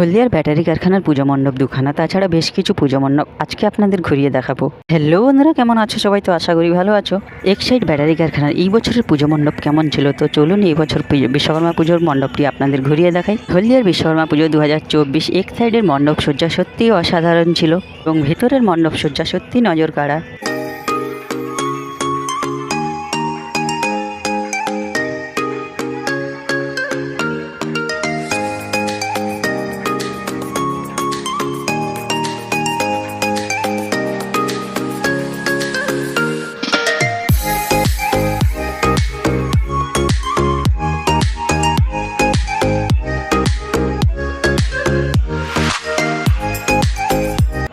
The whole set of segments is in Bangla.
হলদিয়ার ব্যাটারি কারখানার পুজো মণ্ডপ দুখানা, তাছাড়া বেশ কিছু পুজো মণ্ডপ আজকে আপনাদের ঘুরিয়ে দেখাবো। হ্যালো বন্ধুরা, কেমন আছো সবাই? তো আশা করি ভালো আছো। এক সাইড ব্যাটারি কারখানার এই বছরের পুজো মণ্ডপ কেমন ছিল? তো চলুন এই বছর বিশ্বকর্মা পুজোর মণ্ডপটি আপনাদের ঘুরিয়ে দেখাই। হলদিয়ার বিশ্বকর্মা পুজো দু হাজার চব্বিশ এক সাইডের মণ্ডপ সজ্জা সত্যিই অসাধারণ ছিল এবং ভেতরের মণ্ডপ সজ্জা সত্যি নজর কাড়া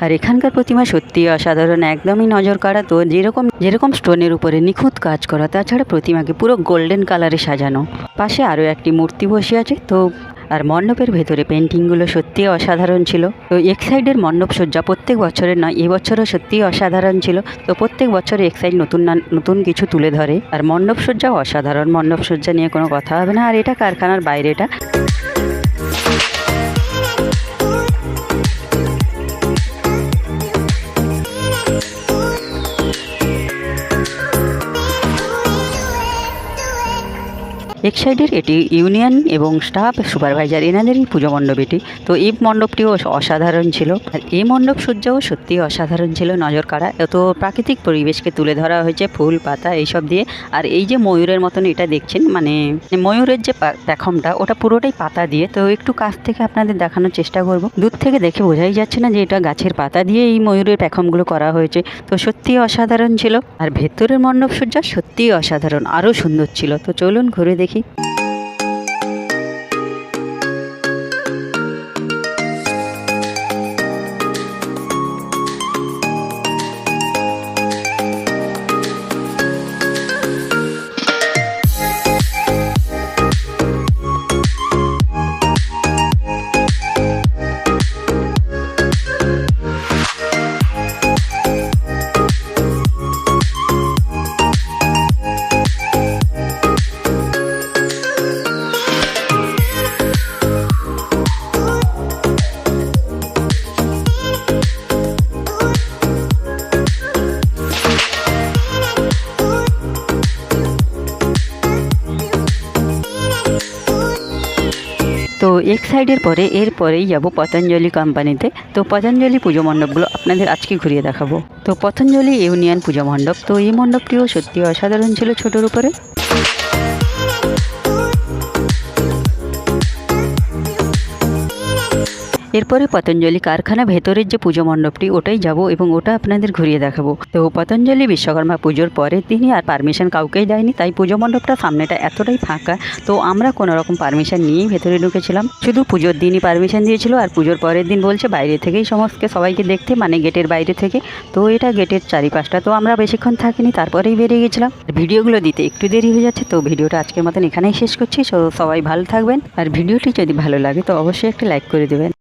আর এখানকার প্রতিমা সত্যি অসাধারণ, একদমই নজর কাড়া তো। যেরকম যেরকম স্টোনের উপরে নিখুঁত কাজ করা, তাছাড়া প্রতিমাকে পুরো গোল্ডেন কালারে সাজানো। পাশে আরও একটি মূর্তি বসে আছে, তো আর মণ্ডপের ভেতরে পেন্টিংগুলো সত্যি অসাধারণ ছিল। তো এক সাইডের মণ্ডপ সজ্জা প্রত্যেক বছরের নয় এবছরও সত্যিই অসাধারণ ছিল। তো প্রত্যেক বছরে এক সাইড নতুন নতুন কিছু তুলে ধরে। আর মণ্ডপ সজ্জাও অসাধারণ, মণ্ডপ সজ্জা নিয়ে কোনো কথা হবে না। আর এটা কারখানার বাইরেটা। এক সাইডের এটি ইউনিয়ন এবং স্টাফ সুপারভাইজার এনাদেরই পুজো মণ্ডপ এটি তো এই মণ্ডপটিও অসাধারণ ছিল। আর এই মণ্ডপ সজ্জাও সত্যি অসাধারণ ছিল নজর কাড়া এত প্রাকৃতিক পরিবেশকে তুলে ধরা হয়েছে, ফুল, পাতা এইসব দিয়ে। আর এই যে ময়ূরের মতন এটা দেখছেন মানে ময়ূরের যে পা- পেখমটা ওটা পুরোটাই পাতা দিয়ে। তো একটু কাছ থেকে আপনাদের দেখানোর চেষ্টা করব। দূর থেকে দেখে বোঝাই যাচ্ছে না যে এটা গাছের পাতা দিয়ে এই ময়ূরের প্যাখমগুলো করা হয়েছে। তো সত্যি অসাধারণ ছিল। আর ভেতরের মণ্ডপ সজ্জা সত্যিই অসাধারণ, আরও সুন্দর ছিল। তো চলুন ঘুরে দেখি রাখছি তো এক সাইডের পরে, এর পরেই যাব পতঞ্জলি কোম্পানিতে তো পতঞ্জলি পুজো মণ্ডপগুলো আপনাদের আজকে ঘুরিয়ে দেখাবো। তো পতঞ্জলি ইউনিয়ন পুজো মণ্ডপ, তো এই মণ্ডপটিও সত্যি অসাধারণ ছিল ছোটোর উপরে। এরপরে পতঞ্জলি কারখানা ভেতরের যে পুজো মণ্ডপটি, ওটাই যাব এবং ওটা আপনাদের ঘুরিয়ে দেখাবো। তো পতঞ্জলি বিশ্বকর্মা পুজোর পরে তিনি আর পারমিশন কাউকেই দেয়নি, তাই পুজো মণ্ডপটা সামনেটা এতটাই ফাঁকা। তো আমরা কোনো রকম পারমিশন নিয়েই ভেতরে ঢুকেছিলাম। শুধু পুজোর দিনই পারমিশন দিয়েছিল আর পুজোর পরের দিন বলছে বাইরে থেকেই সমস্ত সবাইকে দেখতে মানে গেটের বাইরে থেকে। তো এটা গেটের চারিপাশটা, তো আমরা বেশিক্ষণ থাকিনি, তারপরেই বেরিয়ে গেছিলাম। ভিডিওগুলো দিতে একটু দেরি হয়ে যাচ্ছে, তো ভিডিওটা আজকের মতন এখানেই শেষ করছি। সবাই ভালো থাকবেন। আর ভিডিওটি যদি ভালো লাগে, তো অবশ্যই একটা লাইক করে দেবেন।